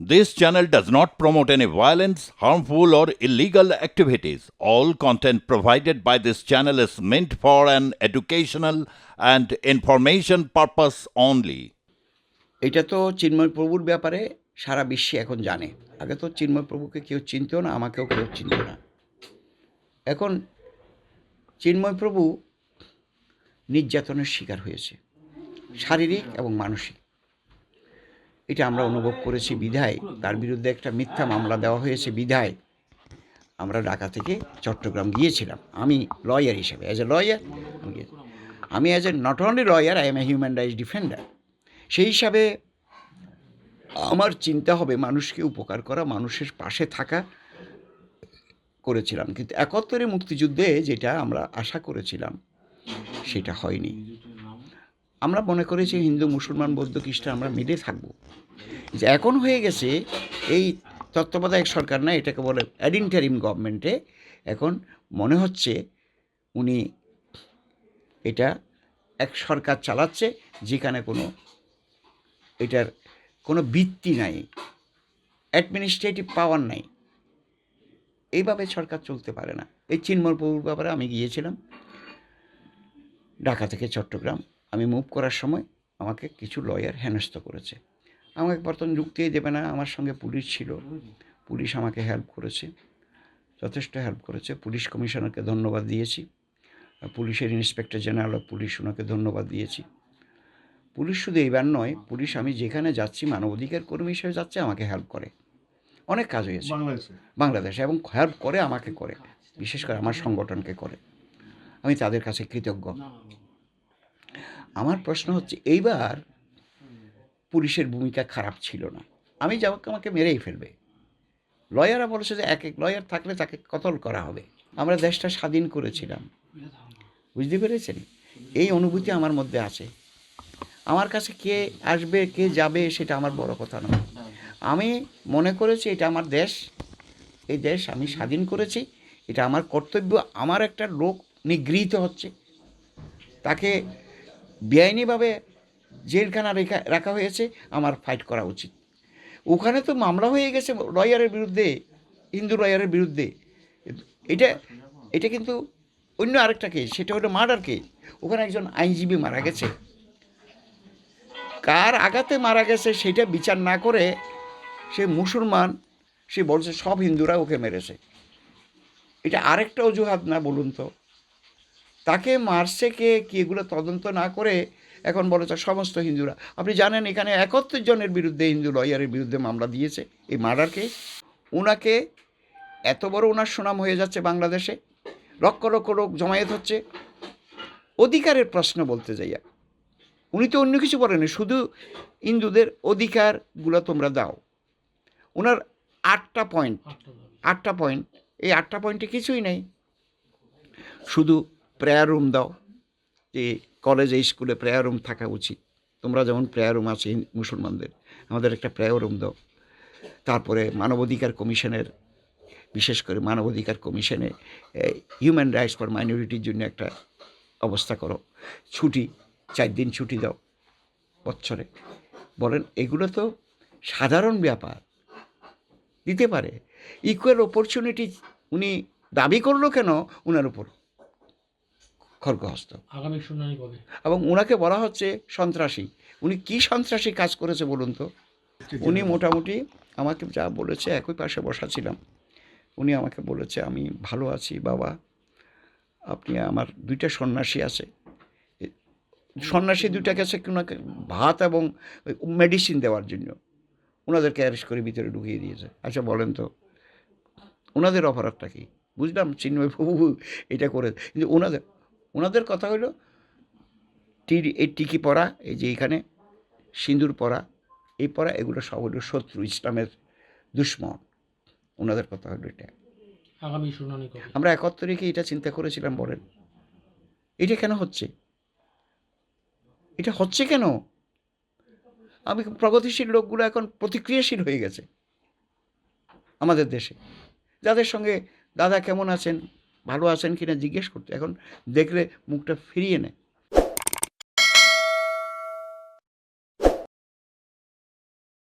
This channel does not promote any violence, harmful, or illegal activities. All content provided by this channel is meant for an educational and information purpose only. এটা তো চিন্ময় প্রভুর ব্যাপারে সারা বিশ্বে এখন জানে আগে তো চিন্ময় প্রভুকে কেউ চিনতো না আমাকেও কেউ চিনত না এখন চিন্ময় প্রভু নির্যাতনের শিকার হয়েছে শারীরিক এবং মানসিক এটা আমরা অনুভব করেছি বিধায়। তার বিরুদ্ধে একটা মিথ্যা মামলা দেওয়া হয়েছে বিধায়। আমরা ঢাকা থেকে চট্টগ্রাম গিয়েছিলাম। আমি লয়ার হিসেবে অ্যাজ এ লয়ার আমি as a not only lawyer I am a human rights defender সেই হিসাবে আমার চিন্তা হবে মানুষকে উপকার করা, মানুষের পাশে থাকা করেছিলাম। কিন্তু একাত্তরে মুক্তিযুদ্ধে যেটা আমরা আশা করেছিলাম, সেটা হয়নি। আমরা মনে করেছি হিন্দু, মুসলমান, বৌদ্ধ, খ্রিস্টান আমরা মিলে থাকব। যে এখন হয়ে গেছে, এই তত্ত্বাবধায়ক সরকার না, এটাকে বলে অ্যাডিনটারিম গভর্নমেন্টে এখন মনে হচ্ছে উনি এটা এক সরকার চালাচ্ছে, যেখানে কোনো এটার কোনো ভিত্তি নাই অ্যাডমিনিস্ট্রেটিভ পাওয়ার নাই। এইভাবে সরকার চলতে পারে না। এই চিন্ময় ব্যাপারে আমি গিয়েছিলাম, ঢাকা থেকে চট্টগ্রাম। আমি মুভ করার সময় আমাকে কিছু লয়ার হেনস্থ করেছে। আমাকে প্রথম যুক্তিই দেবে না আমার সঙ্গে পুলিশ ছিল। পুলিশ আমাকে হেল্প করেছে যথেষ্ট হেল্প করেছে। পুলিশ কমিশনারকে ধন্যবাদ দিয়েছি। পুলিশের ইন্সপেক্টর জেনারেল অফ পুলিশ ওনাকে ধন্যবাদ দিয়েছি। পুলিশ শুধু এইবার নয় পুলিশ আমি যেখানে যাচ্ছি মানবাধিকার কর্মী হিসেবে যাচ্ছে আমাকে হেল্প করে। অনেক কাজ হয়েছে। বাংলাদেশে? এবং হেল্প করে আমাকে করে। বিশেষ করে আমার সংগঠনকে করে। আমি তাদের কাছে কৃতজ্ঞ। আমার প্রশ্ন হচ্ছে, এইবার পুলিশের ভূমিকা খারাপ ছিল না। আমি যাওয়াকে আমাকে মেরেই ফেলবে। লয়াররা বলেছে যে এক এক লয়ার থাকলে তাকে কতল করা হবে। আমরা দেশটা স্বাধীন করেছিলাম। বুঝতে পেরেছেন? এই অনুভূতি আমার মধ্যে আছে। আমার কাছে কে আসবে, কে যাবে, সেটা আমার বড় কথা নয়। আমি মনে করেছি এটা আমার দেশ। এই দেশ আমি স্বাধীন করেছি। এটা আমার কর্তব্য। আমার একটা লোক নিগৃহীত হচ্ছে। তাকে বেআইনিভাবে জেলখানা রেখা, রাখা হয়েছে, আমার ফাইট করা উচিত। ওখানে তো মামলা হয়ে গেছে লয়ারের বিরুদ্ধে হিন্দু লয়ারের বিরুদ্ধে। এটা এটা কিন্তু অন্য আরেকটা কেস সেটা হলো মার্ডার কেস ওখানে একজন আইনজীবী মারা গেছে। কার আঘাতে মারা গেছে সেটা বিচার না করে সে মুসলমান, সে বলছে সব হিন্দুরা ওকে মেরেছে। এটা আরেকটা অজুহাত না বলুন তো? তাকে মারছে কে, কি এগুলো তদন্ত না করে এখন বলেছে সমস্ত হিন্দুরা। আপনি জানেন এখানে একাত্তর জনের বিরুদ্ধে হিন্দু লয়ারের বিরুদ্ধে মামলা দিয়েছে। এই মার্ডারকে ওনাকে এত বড় ওনার সুনাম হয়ে যাচ্ছে বাংলাদেশে। লক্ষ লক্ষ লোক জমায়েত হচ্ছে। অধিকারের প্রশ্ন বলতে যাইয়া। উনি তো অন্য কিছু বলেনি শুধু হিন্দুদের অধিকারগুলো তোমরা দাও। ওনার আটটা পয়েন্ট আটটা পয়েন্ট এই আটটা পয়েন্টে কিছুই নেই। শুধু প্রেয়ার রুম দাও, যে কলেজে, স্কুলে প্রেয়ার রুম থাকা উচিত। তোমরা যেমন প্রেয়ার রুম আছে মুসলমানদের, আমাদের একটা প্রেয়ার রুম দাও। তারপরে মানবাধিকার কমিশনের, বিশেষ করে মানবাধিকার কমিশনে হিউম্যান রাইটস ফর মাইনরিটির জন্য একটা অবস্থা করো। ছুটি, চার দিন ছুটি দাও বছরে। বলেন, এগুলো তো সাধারণ ব্যাপার। দিতে পারে। ইকুয়াল অপরচুনিটি উনি দাবি করল কেন? ওনার উপর। খড়গহস্ত আগামী শুনানি কবে? এবং ওনাকে বলা হচ্ছে সন্ত্রাসী। উনি কি সন্ত্রাসী কাজ করেছে বলুন তো? উনি মোটামুটি আমাকে যা বলেছে একই পাশে বসা ছিলাম। উনি আমাকে বলেছে আমি ভালো আছি বাবা। আপনি আমার দুইটা সন্ন্যাসী আছে। সন্ন্যাসী দুইটা গেছে ওনাকে ভাত এবং মেডিসিন দেওয়ার জন্য। ওনাদেরকে অ্যারেস্ট করে ভিতরে ঢুকিয়ে দিয়েছে। আচ্ছা বলেন তো ওনাদের অপরাধটা কি? বুঝলাম চিন্ময় প্রভু এটা করে কিন্তু ওনাদের ওনাদের কথা হলো টি এই টিকি পরা এই যে এখানে সিঁদুর পরা এই পরা এগুলো সব হলো শত্রু ইসলামের দুশ্মন। ওনাদের কথা হলো এটা। আমরা একাত্তরে কি এটা চিন্তা করেছিলাম বলেন। এটা কেন হচ্ছে? এটা হচ্ছে কেন? আমি প্রগতিশীল লোকগুলো এখন প্রতিক্রিয়াশীল হয়ে গেছে আমাদের দেশে। যাদের সঙ্গে দাদা কেমন আছেন? ভালো আছেন কিনা জিজ্ঞেস করতে। এখন দেখলে মুখটা ফিরিয়ে নেয়।